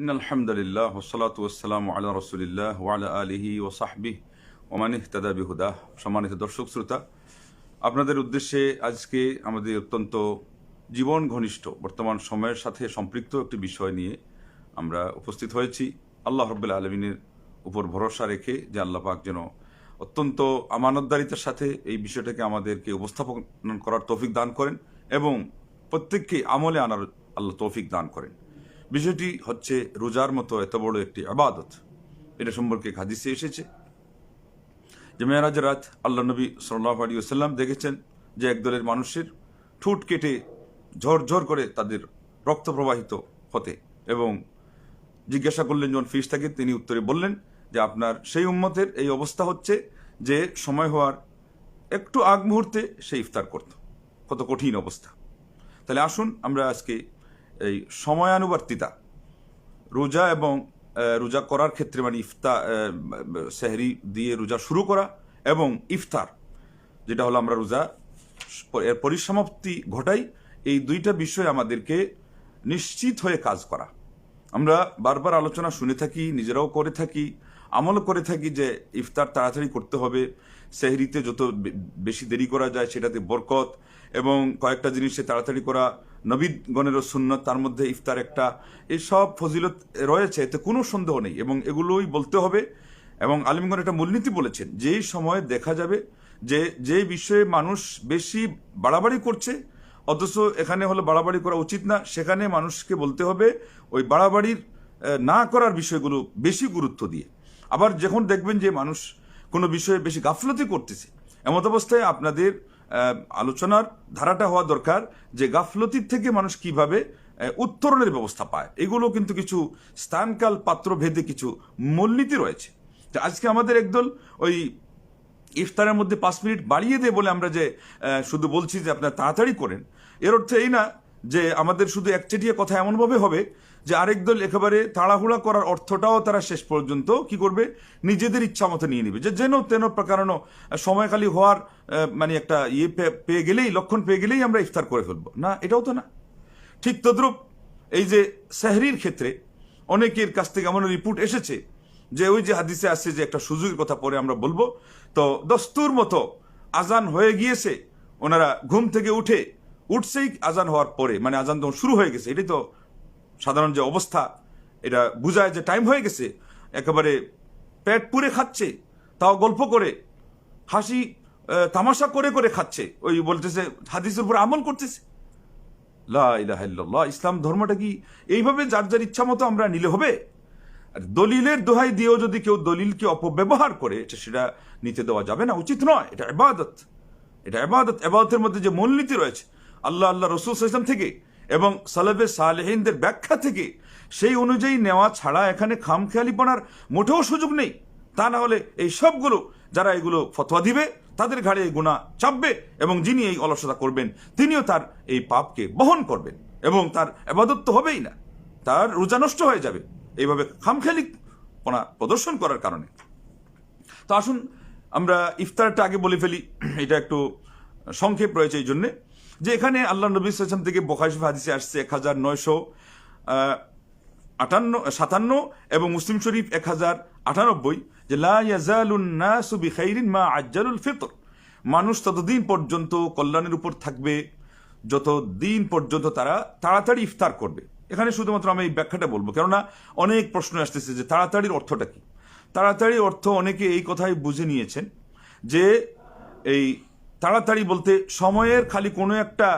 In আলহামদুলিল্লাহ ওসলাত ওসালাম আলিহি ও ওমান ইহতাদা বিহুদা সম্মানিত দর্শক, শ্রোতা, আপনাদের উদ্দেশ্যে আজকে আমাদের অত্যন্ত জীবন ঘনিষ্ঠ, বর্তমান সময়ের সাথে সম্পৃক্ত একটি বিষয় নিয়ে আমরা উপস্থিত হয়েছি। আল্লাহ রব্বুল্লা আলমিনের উপর ভরসা রেখে যে আল্লাহ পাক যেন অত্যন্ত আমানতদারিতার সাথে এই বিষয়টাকে আমাদেরকে উপস্থাপন করার তৌফিক দান করেন এবং প্রত্যেককে আমলে আনার আল্লাহ তৌফিক দান করেন। বিষয়টি হচ্ছে রোজার মতো এত বড় একটি আবাদত। এটা সম্পর্কে হাদিসে এসেছে। যে মেয়ারাজ রাত আল্লাহ নবী সাল্লাহ আলী সাল্লাম দেখেছেন যে একদলের মানুষের ঠোঁট কেটে ঝরঝর করে তাদের রক্ত প্রবাহিত হতে এবং জিজ্ঞাসা করলেন যখন ফিস থাকে, তিনি উত্তরে বললেন যে, আপনার সেই উম্মতের এই অবস্থা হচ্ছে যে সময় হওয়ার একটু আগ মুহূর্তে সে ইফতার করত। কত কঠিন অবস্থা। তাহলে আসুন আমরা আজকে এই সময়ানুবর্তিতা। রোজা এবং রোজা করার ক্ষেত্রে মানে ইফতা সেহরি দিয়ে রোজা শুরু করা এবং ইফতার, যেটা হলো আমরা রোজা এর পরিসমাপ্তি ঘটাই, এই দুইটা বিষয় আমাদেরকে নিশ্চিত হয়ে কাজ করা। আমরা বারবার আলোচনা শুনে থাকি, নিজেরাও করে থাকি আমল করে থাকি যে ইফতার তাড়াতাড়ি করতে হবে, সেহরিতে যত বেশি দেরি করা যায় সেটাতে বরকত এবং কয়েকটা জিনিসে তাড়াতাড়ি করা, নবীগণেরও সুন্নত, তার মধ্যে ইফতার একটা এসব ফজিলত রয়েছে, এতে কোনো সন্দেহ নেই এবং এগুলোই বলতে হবে এবং আলিমগণ একটা মূলনীতি বলেছেন, যেই সময় দেখা যাবে যে যে বিষয়ে মানুষ বেশি বাড়াবাড়ি করছে, অথচ এখানে হলো বাড়াবাড়ি করা উচিত না, সেখানে মানুষকে বলতে হবে ওই বাড়াবাড়ির না করার বিষয়গুলো বেশি গুরুত্ব দিয়ে। আবার যখন দেখবেন যে মানুষ কোনো বিষয়ে বেশি গাফলতি করতেছে, এমত অবস্থায় আপনাদের আলোচনার ধারাটা হওয়া দরকার যে গাফলতির থেকে মানুষ কীভাবে উত্তরণের ব্যবস্থা পায়। এগুলো কিন্তু কিছু স্থানকাল পাত্র ভেদে কিছু মূলনীতি রয়েছে। তো আজকে আমাদের একদল ওই ইফতারের মধ্যে পাঁচ মিনিট বাড়িয়ে দেয় বলে আমরা যে শুধু বলছি যে আপনার তাড়াতাড়ি করেন। এর অর্থ এই না যে আমাদের শুধু একচেটিয়া কথা এমনভাবে হবে যে আরেক দল একেবারে তাড়াহুড়া করার অর্থটাও তারা শেষ পর্যন্ত কি করবে? নিজেদের ইচ্ছা মতো নিয়ে নেবে। যে যেন তেন প্রকারণ সময়কালী হওয়ার মানে একটা ইয়ে পেয়ে গেলেই, লক্ষণ পেয়ে গেলেই আমরা ইফতার করে ফেলব। না, এটাও তো না। ঠিক তদ্রুপ এই যে সেহরির ক্ষেত্রে অনেকের কাছ থেকে এমন রিপোর্ট এসেছে যে ওই যে হাদিসে আসছে যে একটা সুযোগের কথা পরে আমরা বলব, তো দস্তুর মতো আজান হয়ে গিয়েছে, ওনারা ঘুম থেকে উঠে, উঠছেই আজান হওয়ার পরে মানে আজান তখন শুরু হয়ে গেছে, এটাই তো সাধারণ যে অবস্থা, এটা বোঝায় যে টাইম হয়ে গেছে, একেবারে পেট পুরে খাচ্ছে, তাও গল্প করে, হাসি তামাশা করে করে খাচ্ছে, ওই বলতেছে, হাদিসের উপর আমল করতেছে। লা ইলাহা ইল্লাল্লাহ, ইসলাম ধর্মটা কি এইভাবে যার যার ইচ্ছা মতো আমরা নিলে হবে? আর দলিলের দোহাই দিয়েও যদি কেউ দলিলকে অপব্যবহার করে, এটা সেটা নিতে দেওয়া যাবে না, উচিত নয়, এটা এবাদত এটা এবাদত এবাদতের মধ্যে যে মূলনীতি রয়েছে, আল্লাহ আল্লাহ, রসুল ইসলাম থেকে এবং সালাবে সালেহিনদের ব্যাখ্যা থেকে সেই অনুযায়ী নেওয়া ছাড়া এখানে খামখেয়ালিপনার মোটেও সুযোগ নেই। তা না হলে এই সবগুলো যারা এগুলো ফতোয়া দিবে, তাদের ঘাড়ে এই গুণা চাপবে এবং যিনি এই অলসতা করবেন, তিনিও তার এই পাপকে বহন করবেন এবং তার এবাদত তো হবেই না। তার রোজা নষ্ট হয়ে যাবে। এইভাবে খামখেয়ালিপনা প্রদর্শন করার কারণে। তো আসুন আমরা ইফতারটা আগে বলে ফেলি। এটা একটু সংক্ষেপ রয়েছে এই জন্যে। যে এখানে আল্লাহ নবী সাল্লাম থেকে বখাশিফ হাদিসে আসছে এক হাজার নয়শো আটান্ন, সাতান্ন এবং মুসলিম শরীফ এক হাজার আটানব্বই, যে লা ইয়াজালুন নাসু বিখাইরিন মা আজ্জালুল ফিতর। মানুষ ততদিন পর্যন্ত কল্যাণের উপর থাকবে যত দিন পর্যন্ত তারা তাড়াতাড়ি ইফতার করবে। এখানে শুধুমাত্র আমি এই ব্যাখ্যাটা বলব, কেননা অনেক প্রশ্ন আসতেছে যে তাড়াতাড়ির অর্থটা কি? তাড়াতাড়ি অর্থ অনেকে এই কথাই বুঝে নিয়েছেন যে এই তাড়াতাড়ি বলতে সময়ের খালি কোনো একটা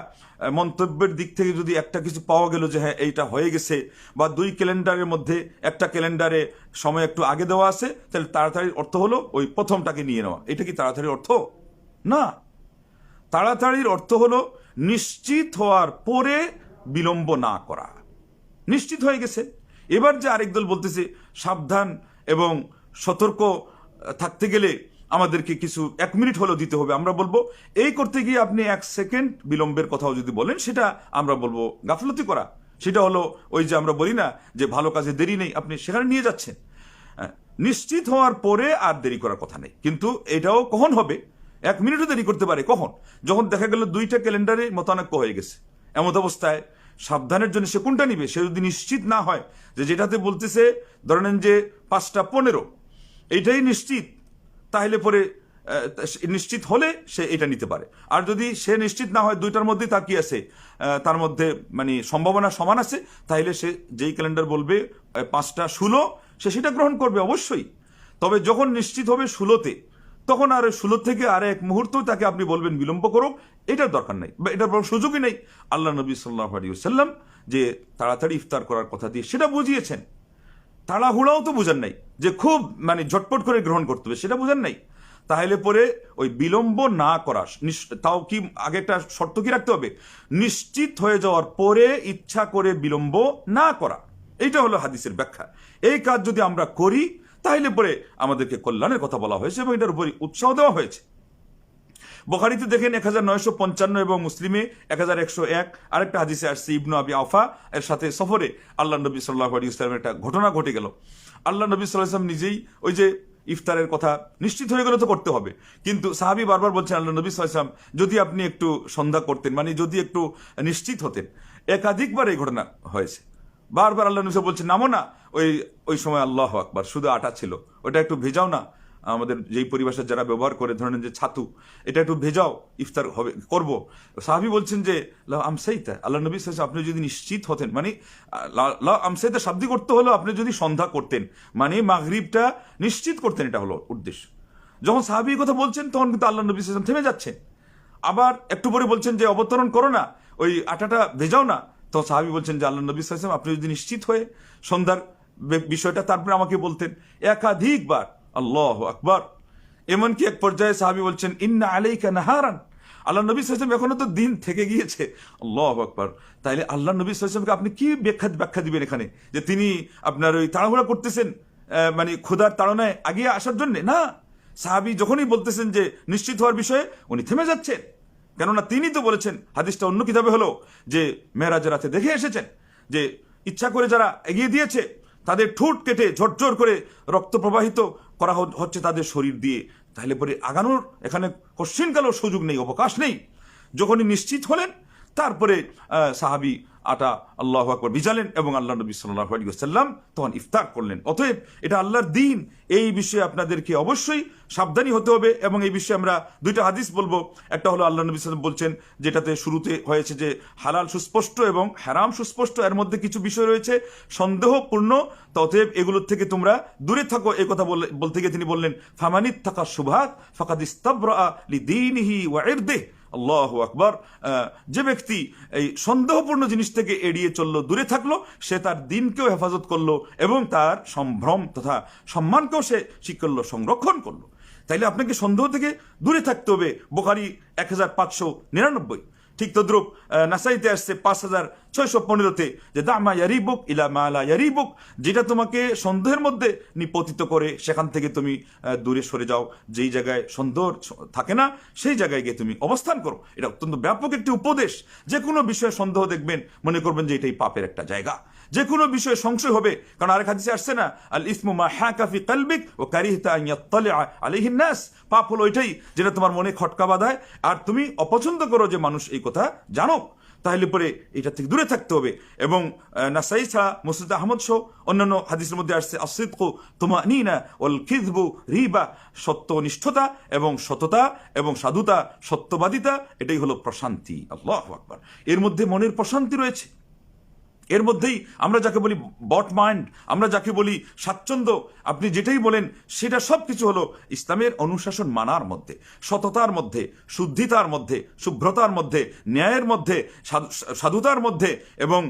মন্তব্যের দিক থেকে যদি একটা কিছু পাওয়া গেল যে হ্যাঁ এইটা হয়ে গেছে, বা দুই ক্যালেন্ডারের মধ্যে একটা ক্যালেন্ডারে সময় একটু আগে দেওয়া আছে, তাহলে তাড়াতাড়ির অর্থ হলো ওই প্রথমটাকে নিয়ে নেওয়া। এটা কি তাড়াতাড়ির অর্থ? না। তাড়াতাড়ির অর্থ হলো নিশ্চিত হওয়ার পরে বিলম্ব না করা। নিশ্চিত হয়ে গেছে। এবার যে আরেক দল বলতেছে, সাবধান এবং সতর্ক থাকতে গেলে আমাদেরকে কিছু এক মিনিট হলেও দিতে হবে। আমরা বলব এই করতে গিয়ে আপনি এক সেকেন্ড বিলম্বের কথাও যদি বলেন সেটা আমরা বলব গাফলতি করা। সেটা হলো ওই যে আমরা বলি না যে ভালো কাজে দেরি নেই আপনি সেখানে নিয়ে যাচ্ছেন। হ্যাঁ, নিশ্চিত হওয়ার পরে আর দেরি করার কথা নেই। কিন্তু এটাও কখন হবে? এক মিনিটও দেরি করতে পারে। কখন? যখন দেখা গেল দুইটা ক্যালেন্ডারে মতানক্য হয়ে গেছে। এমত অবস্থায় সাবধানের জন্য সে কোনটা নিবে? সে যদি নিশ্চিত না হয় যে যেটাতে বলতেছে ধরেন যে পাঁচটা পনেরো এইটাই নিশ্চিত। তাহলে পরে নিশ্চিত হলে সে এটা নিতে পারে। আর যদি সে নিশ্চিত না হয়, দুইটার মধ্যেই তার কি আছে? তার মধ্যে মানে সম্ভাবনা সমান আছে, তাহলে সে যেই ক্যালেন্ডার বলবে পাঁচটা ষোলো, সে সেটা গ্রহণ করবে অবশ্যই। তবে যখন নিশ্চিত হবে ষোলোতে, তখন আর ষোলো থেকে আর এক মুহূর্ত তাকে আপনি বলবেন বিলম্ব করো এটার দরকার নাই। বা এটার সুযোগই নেই। আল্লাহ নবী সাল্লাহ আলী সাল্লাম যে তাড়াতাড়ি ইফতার করার কথা দিয়ে সেটা বুঝিয়েছেন। তাড়াহুড়াও তো বুঝেন নাই, যে খুব মানে ঝটপট করে গ্রহণ করতে হবে, সেটা বুঝেন নাই। তাহলে পরে ওই বিলম্ব না করা তাও কি আগে একটা শর্ত কি রাখতে হবে? নিশ্চিত হয়ে যাওয়ার পরে ইচ্ছা করে বিলম্ব না করা, এইটা হলো হাদিসের ব্যাখ্যা। এই কাজ যদি আমরা করি, তাহলে পরে আমাদেরকে কল্যাণের কথা বলা হয়েছে এবং এটার উপরে উৎসাহ দেওয়া হয়েছে। বখারিতে দেখেন এক হাজার নয়শো পঞ্চান্ন এবং মুসলিমে এক হাজার একশো এক। আরেকটা হাদিসে আসছে ইবনু আবি আফা এর সাথে সফরে আল্লাহ নবী সাল্লাহ আলী ইসলামের একটা ঘটনা ঘটে গেল। আল্লাহ নবী সাল্লাহ ইসলাম নিজেই ওই যে ইফতারের কথা নিশ্চিত হয়ে গেলে তো করতে হবে। কিন্তু সাহাবি বারবার বলছেন আল্লাহ নবী সাল্লাহ ইসলাম যদি আপনি একটু সন্ধ্যা করতেন মানে যদি একটু নিশ্চিত হতেন। একাধিকবার এই ঘটনা হয়েছে। বারবার আল্লাহ নবী বলছেন, নামো না। ওই ওই সময় আল্লাহ আকবার, শুধু আটা ছিল। ওটা একটু ভেজাও না। আমাদের যেই পরিবেশের যারা ব্যবহার করে ধরেন যে ছাতু এটা একটু ভেজাও ইফতার হবে করব। সাহাবি বলছেন যে লা আমসাইতা আল্লাহ নবী ওয়াসাল্লাম, আপনি যদি নিশ্চিত হতেন মানে লা- আমসাইতা শাব্দিক করতে হলো আপনি যদি সন্ধ্যা করতেন মানে মাগরিবটা নিশ্চিত করতেন এটা হলো উদ্দেশ্য। যখন সাহাবি কথা বলছেন তখন কিন্তু আল্লাহ নবী ওয়াসাল্লাম থেমে যাচ্ছেন। আবার একটু পরে বলছেন যে অবতরণ করো না ওই আটাটা ভেজাও না। তো সাহাবি বলছেন যে আল্লাহ নবী ওয়াসাল্লাম, আপনি যদি নিশ্চিত হয়ে সন্ধ্যার বিষয়টা তারপরে আমাকে বলতেন। একাধিকবার আল্লাহ আকবর। এমনকি এক পর্যায়ে সাহাবি বলছেন, ইন্না আলাইকা নাহারান। আল্লাহ নবী সাল্লাম এখনও তো দিন থেকে গিয়েছে। আল্লাহ আকবর। তাইলে আল্লাহ নবী সাল্লামকে আপনি কি ব্যাখ্যা ব্যাখ্যা দিবেন এখানে? যে তিনি আপনার ওই তাড়াহুড়া করতেছেন মানে ক্ষুধার তাড়নায় আগিয়ে আসার জন্য? না। সাহাবি যখনই বলতেছেন যে নিশ্চিত হওয়ার বিষয়ে, উনি থেমে যাচ্ছেন। কেননা তিনি তো বলেছেন, হাদিসটা অন্য কিতাবে হলো, যে মেয়েরাজের রাতে দেখে এসেছেন, যে ইচ্ছা করে যারা এগিয়ে দিয়েছে, তাদের ঠোঁট কেটে ঝরঝর করে রক্ত প্রবাহিত করা হচ্ছে তাদের শরীর দিয়ে। তাহলে পরে আগানোর এখানে কোশ্চিনকালেও সুযোগ নেই, অবকাশ নেই। যখনই নিশ্চিত হলেন, তারপরে সাহাবি আটা আল্লাহ আকবর ভিজালেন এবং আল্লাহ নবী সাল্লাহ আলী সাল্লাম তখন ইফতার করলেন। অতএব এটা আল্লাহর দিন। এই বিষয়ে আপনাদেরকে অবশ্যই সাবধানী হতে হবে এবং এই বিষয়ে আমরা দুইটা হাদিস বলব। একটা হলো আল্লাহ নবী সাল্লাম বলছেন, যেটাতে শুরুতে হয়েছে যে হালাল সুস্পষ্ট এবং হ্যারাম সুস্পষ্ট, এর মধ্যে কিছু বিষয় রয়েছে, সন্দেহপূর্ণ। ততএব এগুলোর থেকে তোমরা দূরে থাকো। এই কথা বলতে গিয়ে তিনি বললেন ফামানিত থাকা সুভাত ফাকাদ ইস্তাবরা লিদিনিহি ওয়া ইরদিহি। আল্লাহ আকবর যে ব্যক্তি এই সন্দেহপূর্ণ জিনিস থেকে এড়িয়ে চলল, দূরে থাকল, সে তার দিনকেও হেফাজত করল এবং তার সম্ভ্রম তথা সম্মানকেও সে করল, সংরক্ষণ করল। তাইলে আপনাকে সন্দেহ থেকে দূরে থাকতে হবে। বোখারি এক হাজার পাঁচশো নিরানব্বই। ঠিক তদ্রুপ নাসাইতে আসছে পাঁচ হাজার ছয়শো পনেরোতে যে দামা ইয়ারিবুক ইলা মালা ইয়ারিবুক, যেটা তোমাকে সন্দেহের মধ্যে নিপতিত করে, সেখান থেকে তুমি দূরে সরে যাও। যেই জায়গায় সন্দেহ থাকে না, সেই জায়গায় গিয়ে তুমি অবস্থান করো। এটা অত্যন্ত ব্যাপক একটি উপদেশ। যে কোনো বিষয়ে সন্দেহ দেখবেন, মনে করবেন যে এটাই পাপের একটা জায়গা। যে কোনো বিষয়ে সংশয় হবে। কারণ আরেক হাদিসে আসছে না, আল ইসমু মা হাকা ফি কলবিক ও কারিহতা আলাইহিন নাস। পাপ হলো এটাই যেটা তোমার মনে খটকা বাঁধায়। আর তুমি অপছন্দ করো যে মানুষ এই কথা জানো তাহলে পরে এটা থেকে দূরে থাকতে হবে। এবং নাসাই ছাড়া মুসিদ আহমদ সহ অন্যান্য হাদিসের মধ্যে আসছে আসিদকু তোমা নিনা ওল খিদবু রিবা। সত্যনিষ্ঠতা এবং সততা এবং সাধুতা, সত্যবাদিতা, এটাই হলো প্রশান্তি। আল্লাহ আকবার। এর মধ্যে মনের প্রশান্তি রয়েছে। এর মধ্যেই আমরা যাকে বলি বট মাইন্ড আমরা যাকে বলি স্বাচ্ছন্দ্য, আপনি যেটাই বলেন, সেটা সব কিছু হলো ইসলামের অনুশাসন মানার মধ্যে, সততার মধ্যে, শুদ্ধিতার মধ্যে, শুভ্রতার মধ্যে, ন্যায়ের মধ্যে সাধুতার মধ্যে এবং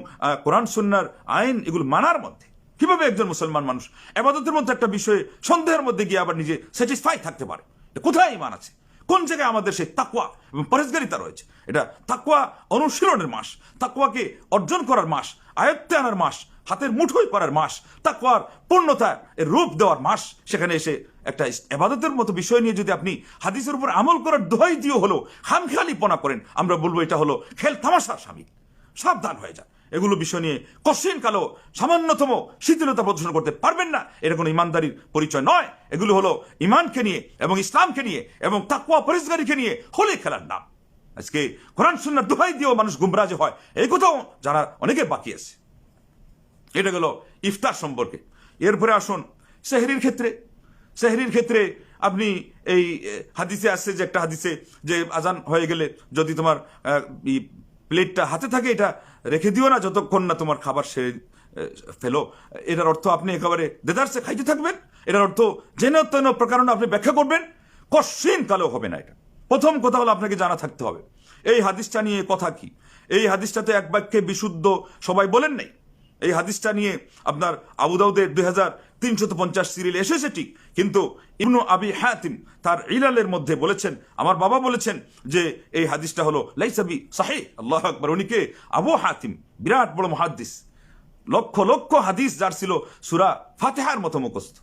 কোরআন, সুন্নার আইন এগুলো মানার মধ্যে। কীভাবে একজন মুসলমান মানুষ আবাদতের মধ্যে একটা বিষয়ে সন্দেহের মধ্যে গিয়ে আবার নিজে স্যাটিসফাই থাকতে পারে? কোথায় ইমান আছে? কোন জায়গায় আমাদের সেই তাকুয়া এবং পরেজগারিতা রয়েছে? এটা তাকুয়া অনুশীলনের মাস তাকুয়াকে অর্জন করার মাস, আয়ত্তে আনার মাস, হাতের মুঠোয় করার মাস তাকুয়ার পূর্ণতা এর রূপ দেওয়ার মাস, সেখানে এসে একটা এবাদতের মতো বিষয় নিয়ে যদি আপনি হাদিসের উপর আমল করার দোহাই দিয়ে হলো, খামখেয়ালিপনা করেন, আমরা বলব এটা হলো খেল তামাশার স্বামী সাবধান হয়ে যান। এগুলো বিষয় নিয়ে কশিন কালো সামান্যতম শিথিলতা প্রদর্শন করতে পারবেন না। এটা কোনো ইমানদারির পরিচয় নয়। এগুলো হলো ইমানকে নিয়ে এবং ইসলামকে নিয়ে এবং তাকুয়া পরিষ্কারীকে নিয়ে হোলি খেলার নাম। আজকে কোরআন সুন্নার দোহাই দিয়েও মানুষ গুমরাজ হয়। এই কথাও জানা অনেকে বাকি আছে। এটা গেল ইফতার সম্পর্কে। এরপরে আসুন সেহরির ক্ষেত্রে। সেহরির ক্ষেত্রে আপনি এই হাদিসে আসছে যে একটা হাদিসে যে আজান হয়ে গেলে যদি তোমার প্লেটটা হাতে থাকে, এটা রেখে দিও না, যতক্ষণ না তোমার খাবার সেরে ফেলো। এটার অর্থ আপনি একেবারে দেদারসে খাইতে থাকবেন। এটার অর্থ যেন তেন প্রকারণ আপনি ব্যাখ্যা করবেন কশিন কালেও হবে না এটা। প্রথম কথা হলো আপনাকে জানা থাকতে হবে। এই হাদিসটা নিয়ে কথা কি? এই হাদিসটাতে এক বাক্যে বিশুদ্ধ সবাই বলেন নাই? এই হাদিসটা নিয়ে আপনার আবুদাউদের দুই হাজার তিনশত পঞ্চাশ সিরিল এসেছে ঠিক, কিন্তু ইবনু আবি হাতিম তার ইলালের মধ্যে বলেছেন, আমার বাবা বলেছেন যে এই হাদিসটা হলো লাইসাবি সাহে আল্লাহ আকবর। উনিকে আবু হাতিম, বিরাট বড় মহাদ্দিস। লক্ষ লক্ষ হাদিস যার ছিল সুরা ফাতেহার মতো মুখস্থ।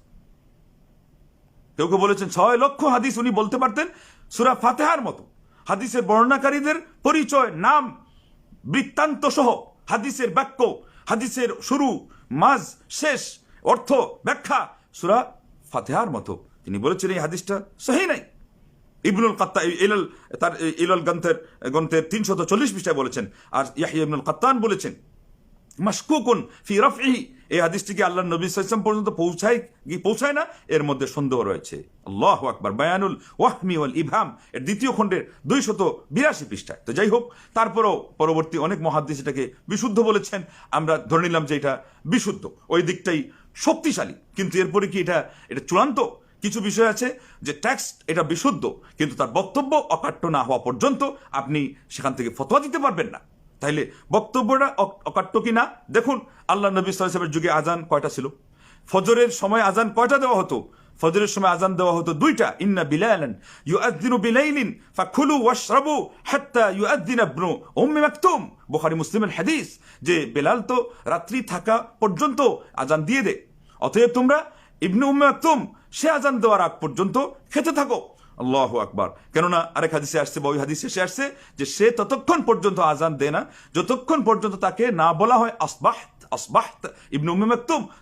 কেউ কেউ বলেছেন, ছয় লক্ষ হাদিস উনি বলতে পারতেন সুরা ফাতেহার মতো। হাদিসের বর্ণনাকারীদের পরিচয়, নাম বৃত্তান্ত সহ হাদিসের বাক্য হাদিসের শুরু, মাঝ, শেষ, অর্থ, ব্যাখ্যা, সুরা ফাতেহার মতো। তিনি বলেছেন এই হাদিসটা সহি নাই। ইবনুল কাত্তা ইলাল, তার, ইলাল গ্রন্থের গ্রন্থের তিনশত চল্লিশ পৃষ্ঠায় বলেছেন। আর ইয়াহিয়া ইবনুল কাত্তান বলেছেন মাসকুকুন ফি রফিহি এই হাদিসটিকে আল্লাহ নবী সাল্লাম পর্যন্ত পৌঁছায় কি পৌঁছায় না? এর মধ্যে সন্দেহ রয়েছে। আল্লাহ আকবার। বায়ানুল ওয়াহমি ওয়াল ইভাম এর দ্বিতীয় খণ্ডের দুইশত বিরাশি পৃষ্ঠায়। তো যাই হোক, তারপরও পরবর্তী অনেক মহাদ্দিস এটাকে বিশুদ্ধ বলেছেন। আমরা ধরে নিলাম যে এটা বিশুদ্ধ। ওই দিকটাই শক্তিশালী। কিন্তু এরপরে কি এটা এটা চূড়ান্ত? কিছু বিষয় আছে যে ট্যাক্স এটা বিশুদ্ধ, কিন্তু তার বক্তব্য অকাট্য না হওয়া পর্যন্ত আপনি সেখান থেকে ফতোয়া দিতে পারবেন না। তাইলে বক্তব্যটা অকাট্য কি না দেখুন, আল্লাহ নবী সাল্লামের যুগে আজান কয়টা ছিল? ফজরের সময় আজান কয়টা দেওয়া হতো? ফজরের সময় আজান দেওয়া হতো দুইটা। ইন্না বিলালান ইউআযযিনু বিলাইলিন ফাকুলু ওয়াশরাবু হাত্তা ইউআযযিন ইবনু উম্মি মাকতুম। বুখারী মুসলিমের হাদিস যে বেলাল তো রাত্রি থাকা পর্যন্ত আজান দিয়ে দে। অতএব তোমরা ইবনু উম্মে মাকতুম, সে আজান দেওয়ার আগ পর্যন্ত খেতে থাকো। আল্লাহ আকবার। কেননা আরেক হাদিসে আসছে বা ওই হাদিসে এসে আসছে যে সে ততক্ষণ পর্যন্ত আজান দেয় না, যতক্ষণ পর্যন্ত তাকে না বলা হয় আসবাহ আসবাহ ইবনু উম্মে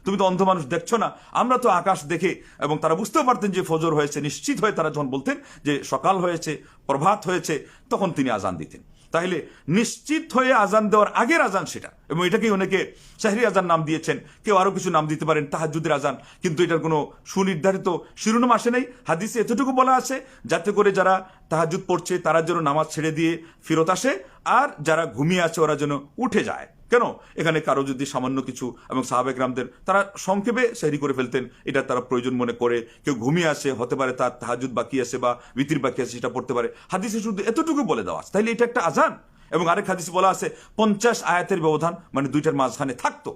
তুমি তো অন্ধ মানুষ দেখছ না। আমরা তো আকাশ দেখে এবং তারা বুঝতেও পারতেন যে ফজর হয়েছে, নিশ্চিত হয়ে তারা যখন বলতেন যে সকাল হয়েছে, প্রভাত হয়েছে, তখন তিনি আজান দিতেন। তাহলে নিশ্চিত হয়ে আজান দেওয়ার আগের আজান সেটা। এবং এটাকেই অনেকে শাহরি আজান নাম দিয়েছেন। কেউ আরও কিছু নাম দিতে পারেন তাহাজুদের আজান। কিন্তু এটার কোনো সুনির্ধারিত শিরোনাম আসে নাই। হাদিসে এতটুকু বলা আছে, যাতে করে যারা তাহাজুদ পড়ছে, তারা যেন নামাজ ছেড়ে দিয়ে ফেরত আসে, আর যারা ঘুমিয়ে আছে, ওরা যেন উঠে যায়। কেন? এখানে কারও যদি সামান্য কিছু এবং সাহাবে গ্রামদের তারা সংক্ষেপে সেহরি করে ফেলতেন, এটা তারা প্রয়োজন মনে করে। কেউ ঘুমিয়ে আসে, হতে পারে তার তাহাজুদ বাকি আছে বা ভিতির বাকি আছে, সেটা পড়তে পারে। হাদিসে শুধু এতটুকু বলে দেওয়া আছে। তাইলে এটা একটা আজান এবং আরেক হাদিস বলা আছে, পঞ্চাশ আয়াতের ব্যবধান মানে দুইটার মাঝখানে থাকতো।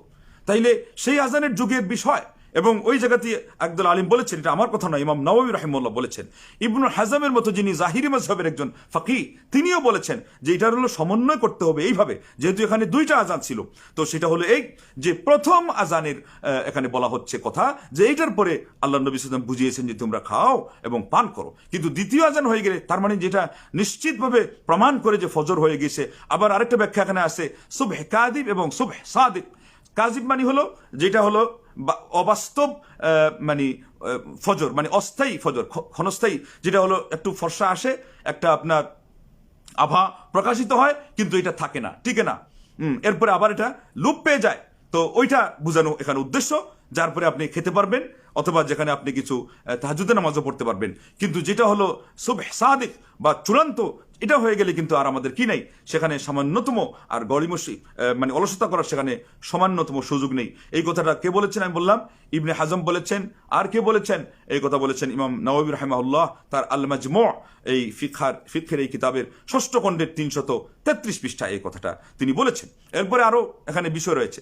তাইলে সেই আজানের যুগের বিষয়। এবং ওই জায়গাতে একদল আলিম বলেছেন, এটা আমার কথা নয়, ইমাম নবী রাহিমুল্লাহ বলেছেন, ইবনুল হাজামের মতো যিনি জাহিরি মাজহাবের একজন ফাকি তিনিও বলেছেন যে এটার হলো সমন্বয় করতে হবে এইভাবে, যেহেতু এখানে দুইটা আজান ছিল। তো সেটা হলো এই যে প্রথম আজানের এখানে বলা হচ্ছে কথা যে এইটার পরে আল্লাহ নবী সাল্লাম বুঝিয়েছেন যে তোমরা খাও এবং পান করো। কিন্তু দ্বিতীয় আজান হয়ে গেলে তার মানে যেটা নিশ্চিতভাবে প্রমাণ করে যে ফজর হয়ে গেছে। আবার আরেকটা ব্যাখ্যা এখানে আছে, সুবহ কাদিব এবং সুবহ সাদিক। কাজিব মানে হলো, যেটা হলো অবাস্তব মানে ফজর মানে অস্থায়ী ফজর ক্ষণস্থায়ী, যেটা হলো একটু ফর্সা আসে, একটা আপনার আভা প্রকাশিত হয়, কিন্তু এটা থাকে না ঠিক না। এরপরে আবার এটা লুপ পেয়ে যায়। তো ওইটা বোঝানো এখানে উদ্দেশ্য, যার পরে আপনি খেতে পারবেন, অথবা যেখানে আপনি কিছু তাহাজুদে নামাজও পড়তে পারবেন। কিন্তু যেটা হলো সুব সাদিক বা চূড়ান্ত এটা হয়ে গেলে কিন্তু আর আমাদের কি নেই? সেখানে সামান্যতম আর গড়িমসি মানে অলসতা করার সেখানে সামান্যতম সুযোগ নেই। এই কথাটা কে বলেছেন আমি বললাম? ইবনে হাজম বলেছেন। আর কে বলেছেন? এই কথা বলেছেন ইমাম নওয়াবি রাহমাহুল্লাহ, তার আল মাজমু এই ফিখার ফিক্ষের এই কিতাবের ষষ্ঠ খণ্ডের তিনশত তেত্রিশ পৃষ্ঠা এই কথাটা তিনি বলেছেন। এরপরে আরও এখানে বিষয় রয়েছে।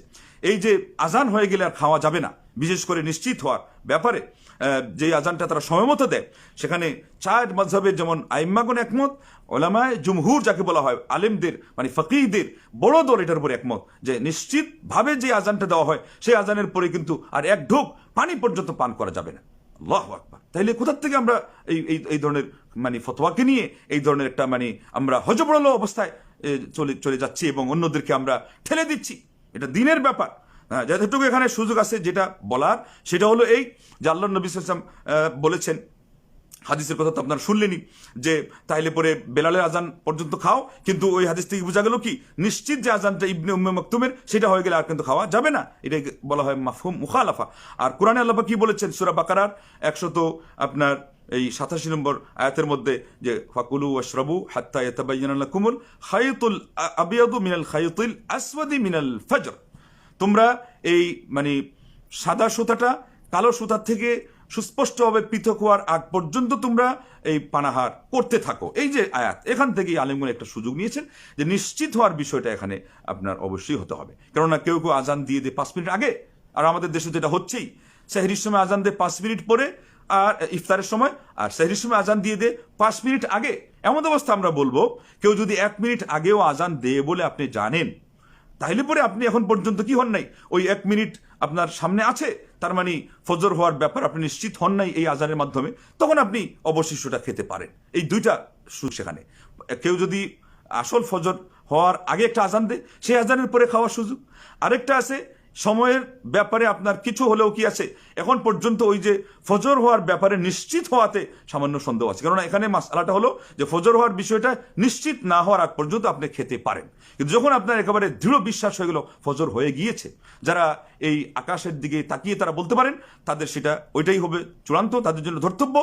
এই যে আজান হয়ে গেলে আর খাওয়া যাবে না, বিশেষ করে নিশ্চিত হওয়ার ব্যাপারে যে আজানটা তারা সময় মতো দেয়, সেখানে চার মজহবের যেমন আইম্মাগুন একমত, ওলামায় জুমহুর যাকে বলা হয় আলেমদের মানে ফকিহদের বড় দল এটার উপর একমত, যে নিশ্চিতভাবে যে আজানটা দেওয়া হয়, সেই আজানের পরে কিন্তু আর এক ঢোক পানি পর্যন্ত পান করা যাবে না। আল্লাহ আকবার। তাইলে কোথার থেকে আমরা এই এই এই ধরনের মানে ফতোয়াকে নিয়ে এই ধরনের একটা মানে আমরা হজবড়ালো অবস্থায় চলে চলে যাচ্ছি এবং অন্যদেরকে আমরা ঠেলে দিচ্ছি? এটা দিনের ব্যাপার। হ্যাঁ যতটুকু এখানে সুযোগ আছে যেটা বলার সেটা হলো এই যে আল্লাহ নবী আহ, বলেছেন হাদিসের কথা তো আপনারা শুনলেনি যে তাইলে পরে বেলালের আজান পর্যন্ত খাও কিন্তু ওই হাদিস থেকে বোঝা গেল কি নিশ্চিত যে আজানটা ইবনে উম্মে মাকতুমের সেটা হয়ে গেলে আর কিন্তু খাওয়া যাবে না। এটা বলা হয় মাফহুম মুখালাফা। আর কোরআনে আল্লাহ কি বলেছেন সূরা বাকারার একশত আপনার এই সাতাশি নম্বর আয়াতের মধ্যে যে ফাকুলু ওয়াশরাবু হাত্তা ইয়াতাবাyyana লাকুমুল খায়তুল আবিয়াদু মিনাল খায়তুল আসওয়াদি মিনাল ফজর। তোমরা এই মানে সাদা সুতাটা কালো সুতার থেকে সুস্পষ্টভাবে পৃথক হওয়ার আগ পর্যন্ত তোমরা এই পানাহার করতে থাকো। এই যে আয়াত, এখান থেকেই আলিমগুন একটা সুযোগ নিয়েছেন যে নিশ্চিত হওয়ার বিষয়টা এখানে আপনার অবশ্যই হতে হবে। কেননা কেউ কেউ আজান দিয়ে দেয় পাঁচ মিনিট আগে, আর আমাদের দেশে যেটা হচ্ছেই, সেহরির সময় আজান দেয় পাঁচ মিনিট পরে, আর ইফতারের সময়, আর সেহরির সময় আজান দিয়ে দে পাঁচ মিনিট আগে। এমন অবস্থা আমরা বলব, কেউ যদি এক মিনিট আগেও আজান দেয় বলে আপনি জানেন তাইলে পরে আপনি এখন পর্যন্ত কি হন নাই? ওই এক মিনিট আপনার সামনে আছে, তার মানে ফজর হওয়ার ব্যাপার, আপনি নিশ্চিত হন নাই এই আজানের মাধ্যমে, তখন আপনি অবশিষ্টটা খেতে পারেন। এই দুইটা সেখানে। কেউ যদি আসল ফজর হওয়ার আগে একটা আজান দেয়, সেই আজানের পরে খাওয়ার সুযোগ। আরেকটা আছে, সময়ের ব্যাপারে আপনার কিছু হলেও কি আছে? এখন পর্যন্ত ওই যে ফজর হওয়ার ব্যাপারে নিশ্চিত হওয়াতে সামান্য সন্দেহ আছে। কেননা এখানে মাসালাটা হলো যে ফজর হওয়ার বিষয়টা নিশ্চিত না হওয়ার আগ পর্যন্ত আপনি খেতে পারেন। কিন্তু যখন আপনার একেবারে দৃঢ় বিশ্বাস হয়ে গেল ফজর হয়ে গিয়েছে, যারা এই আকাশের দিকে তাকিয়ে তারা বলতে পারেন, তাদের সেটা ওইটাই হবে চূড়ান্ত, তাদের জন্য ধর্তব্য।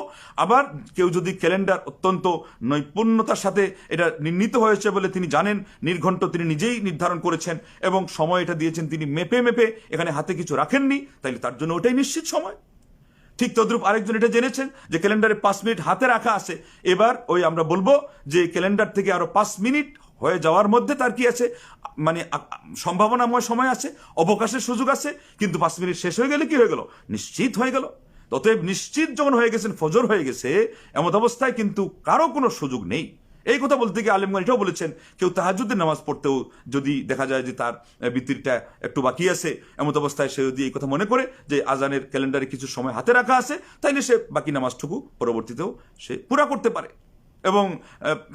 আবার কেউ যদি ক্যালেন্ডার অত্যন্ত নৈপুণ্যতার সাথে এটা নির্ণীত হয়েছে বলে তিনি জানেন, নির্ঘণ্ট তিনি নিজেই নির্ধারণ করেছেন এবং সময় এটা দিয়েছেন তিনি মেপে মেপে, এখানে হাতে কিছু রাখেননি, তাইলে তার জন্য ওটাই নিশ্চিত। সময়। ঠিক তদ্রুপ আরেকজন এটা জেনেছেন যে ক্যালেন্ডারে পাঁচ মিনিট হাতে রাখা আছে। এবার ওই আমরা বলব যে ক্যালেন্ডার থেকে আরও পাঁচ মিনিট হয়ে যাওয়ার মধ্যে তার কি আছে? মানে সম্ভাবনাময় সময় আছে, অবকাশের সুযোগ আছে, কিন্তু পাঁচ মিনিট শেষ হয়ে গেলে কি হয়ে গেল? নিশ্চিত হয়ে গেল। ততএব নিশ্চিত যখন হয়ে গেছেন, ফজর হয়ে গেছে, এমত অবস্থায় কিন্তু কারও কোনো সুযোগ নেই। এই কথা বলতে গিয়ে আলিমগণ এটাও বলেছেন, কেউ তাহাজুদ্দের নামাজ পড়তেও যদি দেখা যায় যে তার বৃত্তিটা একটু বাকি আছে, এমত অবস্থায় সে যদি এই কথা মনে করে যে আজানের ক্যালেন্ডারে কিছু সময় হাতে রাখা আছে তাইলে সে বাকি নামাজটুকু পরবর্তীতেও সে পুরা করতে পারে। এবং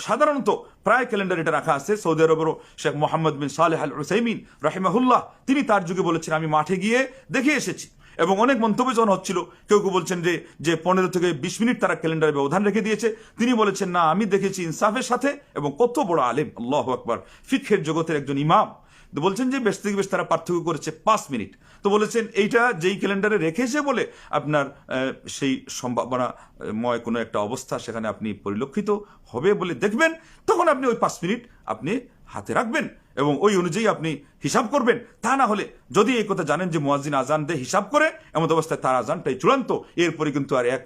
সাধারণত প্রায় ক্যালেন্ডার এটা রাখা আছে। Saudi আরবেরও Sheikh Mohammad bin Saleh al Uthaimeen রাহিমাহুল্লাহ, তিনি তার যুগে বলেছেন, আমি মাঠে গিয়ে দেখে এসেছি। এবং অনেক মন্তব্য যখন হচ্ছিল, কেউ কেউ বলছেন যে যে পনেরো থেকে বিশ মিনিট তারা ক্যালেন্ডারে ব্যবধান রেখে দিয়েছে। তিনি বলেছেন, না, আমি দেখেছি ইনসাফের সাথে এবং কত বড় আলেম। আল্লাহ আকবার। ফিক্ষের জগতের একজন ইমাম। বলছেন যে, বেশ থেকে বেশ তারা পার্থক্য করেছে পাঁচ মিনিট। তো বলেছেন, এইটা যেই ক্যালেন্ডারে রেখেছে বলে আপনার সেই সম্ভাবনাময় কোনো একটা অবস্থা সেখানে আপনি পরিলক্ষিত হবে বলে দেখবেন, তখন আপনি ওই পাঁচ মিনিট আপনি হাতে রাখবেন। এবং ওই অনুযায়ী আপনি হিসাব করবেন। তা না হলে যদি এই কথা জানেন যে মুয়াজ্জিন আজান দিয়ে হিসাব করে এমন অবস্থায় তার আজানটাই চূড়ান্ত। এরপরে কিন্তু আর এক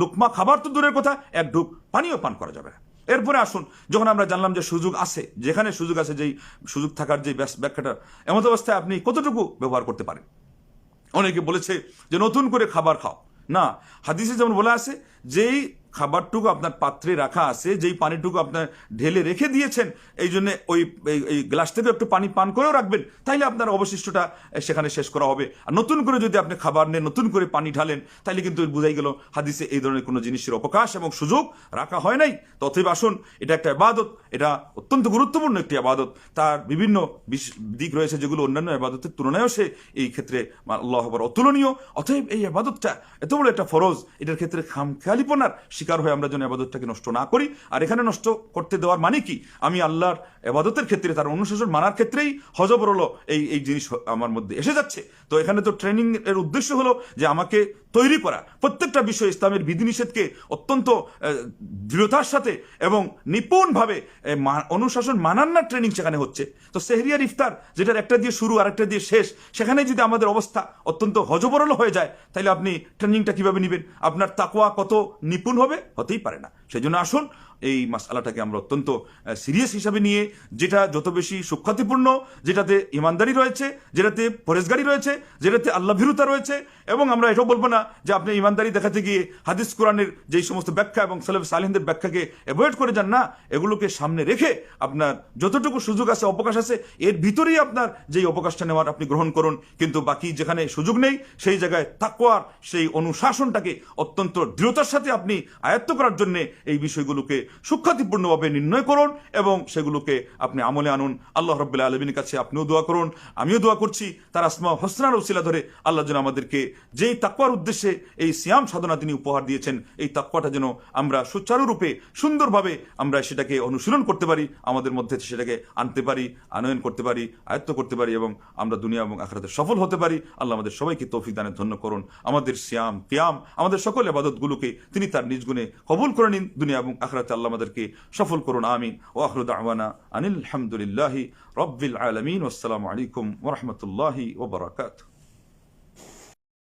লুকমা খাবার তো দূরের কথা, এক ঢুক পানিও পান করা যাবে না। এরপরে আসুন, যখন আমরা জানলাম যে সুযোগ আছে, যেখানে সুযোগ আছে যেই সুযোগ থাকার যে ব্যাখ্যাটা এমন অবস্থায় আপনি কতটুকু ব্যবহার করতে পারেন? অনেকে বলেছে যে নতুন করে খাবার খাও। না, হাদিসে যেমন বলা আছে, যেই খাবারটুকু আপনার পাত্রে রাখা আছে, যেই পানিটুকু আপনার ঢেলে রেখে দিয়েছেন, এই জন্য ওই, এই- গ্লাস থেকে একটু পানি পান করেও রাখবেন। তাইলে আপনার অবশিষ্টটা সেখানে শেষ করা হবে। আর নতুন করে যদি আপনি খাবার নেন নতুন করে পানি ঢালেন, তাইলে কিন্তু বোঝাই গেল হাদিসে এই ধরনের কোনো জিনিসের অবকাশ এবং সুযোগ রাখা হয় নাই। তথৈব আসুন, এটা একটা আবাদত এটা অত্যন্ত গুরুত্বপূর্ণ একটি আবাদত। তার বিভিন্ন দিক রয়েছে যেগুলো অন্যান্য আবাদতের তুলনায়ও সে এই ক্ষেত্রে আল্লাহ আকবার অতুলনীয়। অতএব এই আবাদতটা এত বড় একটা ফরজ, এটার ক্ষেত্রে খাম খেয়ালিপনার শিকার হয়ে আমরা যেন আবাদতটাকে নষ্ট না করি। আর এখানে নষ্ট করতে দেওয়ার মানে কি? আমি আল্লাহর আবাদতের ক্ষেত্রে, তার অনুশাসন মানার ক্ষেত্রেই হজবর হলো এই এই জিনিস আমার মধ্যে এসে যাচ্ছে। তো এখানে তো ট্রেনিং এর উদ্দেশ্য হলো যে আমাকে তৈরি করা। প্রত্যেকটা বিষয় ইসলামের বিধিনিষেধকে অত্যন্ত দৃঢ়তার সাথে এবং নিপুণভাবে আহ, মানার না ট্রেনিং সেখানে হচ্ছে। তো সেহরিয়ার ইফতার যেটার একটা দিয়ে শুরু আর একটা দিয়ে শেষ সেখানে যদি আমাদের অবস্থা অত্যন্ত হজবরল হয়ে যায় তাহলে আপনি ট্রেনিংটা কীভাবে নেবেন? আপনার তাকুয়া কত নিপুণ হবে? হতেই পারে না। সেই আসুন এই মাসালাটাকে আমরা অত্যন্ত সিরিয়াস হিসাবে নিয়ে, যেটা যত বেশি সুখ্যাতিপূর্ণ, যেটাতে ইমানদারি রয়েছে, যেটাতে পরেশগারি রয়েছে, যেটাতে আল্লাহ ভীরুতা রয়েছে, এবং আমরা এটাও বলব না যে আপনি ইমানদারি দেখাতে গিয়ে হাদিস কোরআনের যেই সমস্ত ব্যাখ্যা এবং সালেফ সালিনদের ব্যাখ্যাকে অ্যাভয়েড করে যান, না, এগুলোকে সামনে রেখে আপনার যতটুকু সুযোগ আছে, অবকাশ আছে, এর ভিতরেই আপনার যেই অবকাশটা নেওয়ার আপনি গ্রহণ করুন, কিন্তু বাকি যেখানে সুযোগ নেই, সেই জায়গায় তাকওয়ার, সেই অনুশাসনটাকে অত্যন্ত দৃঢ়তার সাথে আপনি আয়ত্ত করার জন্য এই বিষয়গুলোকে সুখ্যাতিপূর্ণভাবে নির্ণয় করুন এবং সেগুলোকে আপনি আমলে আনুন। আল্লাহ রব্বুল্লাহ আলমিনের কাছে আপনিও দোয়া করুন, আমিও দোয়া করছি। তার আসমা হোসনার ওসিলা ধরে আল্লাহ যেন আমাদেরকে যেই তাকওয়ার উদ্দেশ্যে এই সিয়াম সাধনা তিনি উপহার দিয়েছেন, এই তাকওয়াটা যেন আমরা সুচারুরূপে সুন্দরভাবে আমরা সেটাকে অনুশীলন করতে পারি, আমাদের মধ্যে সেটাকে আনতে পারি, আনয়ন করতে পারি, আয়ত্ত করতে পারি এবং আমরা দুনিয়া এবং আখরাতে সফল হতে পারি। আল্লাহ আমাদের সবাইকে তৌফিক দানে ধন্য করুন। আমাদের সিয়াম, কিয়াম, আমাদের সকল আবাদতগুলোকে তিনি তার নিজ গুণে কবুল করে নিন, দুনিয়া এবং আখরাতে আল্লাহ আমাদেরকে সফল করুন আমিন ও আখরুদ আওয়ানা আনিল আলহামদুলিল্লাহি রব্বিল আলমিন আসসালামু আলাইকুম ওরহমতুল্লাহি ওবরাকাতুহ